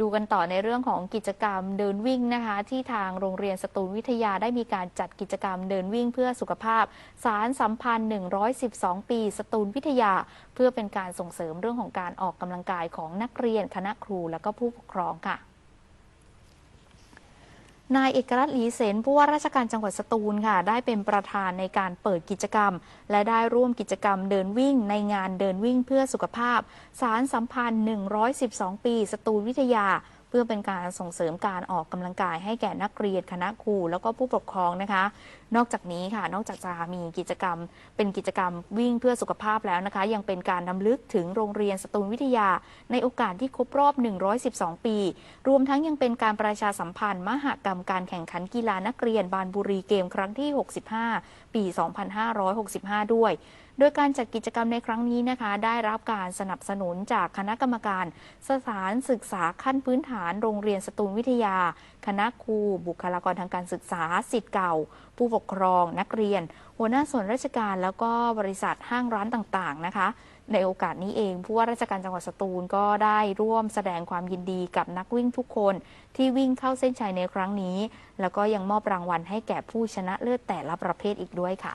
ดูกันต่อในเรื่องของกิจกรรมเดินวิ่งนะคะ ที่ทางโรงเรียนสตูลวิทยาได้มีการจัดกิจกรรมเดินวิ่งเพื่อสุขภาพ สารสัมพันธ์ 112 ปี สตูลวิทยา เพื่อเป็นการส่งเสริมเรื่องของการออกกำลังกายของนักเรียนคณะครูและก็ผู้ปกครองค่ะ นายเอกรัตน์หลีเสนผู้ว่าราชการจังหวัดสตูลค่ะ ได้เป็นประธานในการเปิดกิจกรรม และได้ร่วมกิจกรรมเดินวิ่ง ในงานเดินวิ่งเพื่อสุขภาพ สารสัมพันธ์ 112 ปี สตูลวิทยา พื่อเป็นการส่งเสริมการออกกำลังกายให้แก่นักเรียนคณะครูแล้วก็ผู้ปกครองนะคะ นอกจากนี้ค่ะนอกจากจะมีกิจกรรม เป็นกิจกรรมวิ่งเพื่อสุขภาพแล้วนะคะ ยังเป็นการนำลึกถึงโรงเรียนสตูลวิทยา ในโอกาสที่ครบรอบ 112 ปี รวมทั้งยังเป็นการประชาสัมพันธ์ มหกรรมการแข่งขันกีฬานักเรียนบานบุรีเกมครั้งที่ 65 ปี 2565 ด้วยโดยการจัดกิจกรรมในครั้งนี้นะคะ ได้รับการสนับสนุนจากคณะกรรมการสถานศึกษาขั้นพื้นฐานโรงเรียนสตูลวิทยา คณะครู บุคลากรทางการศึกษาสิทธิ์เก่า ผู้ปกครอง นักเรียน หัวหน้าส่วนราชการแล้วก็บริษัทห้างร้านต่างๆนะคะ ในโอกาสนี้เอง ผู้ว่าราชการจังหวัดสตูลก็ได้ร่วมแสดงความยินดีกับนักวิ่งทุกคน ที่วิ่งเข้าเส้นชัยในครั้งนี้ แล้วก็ยังมอบรางวัลให้แก่ผู้ชนะเลิศแต่ละประเภทอีกด้วยค่ะ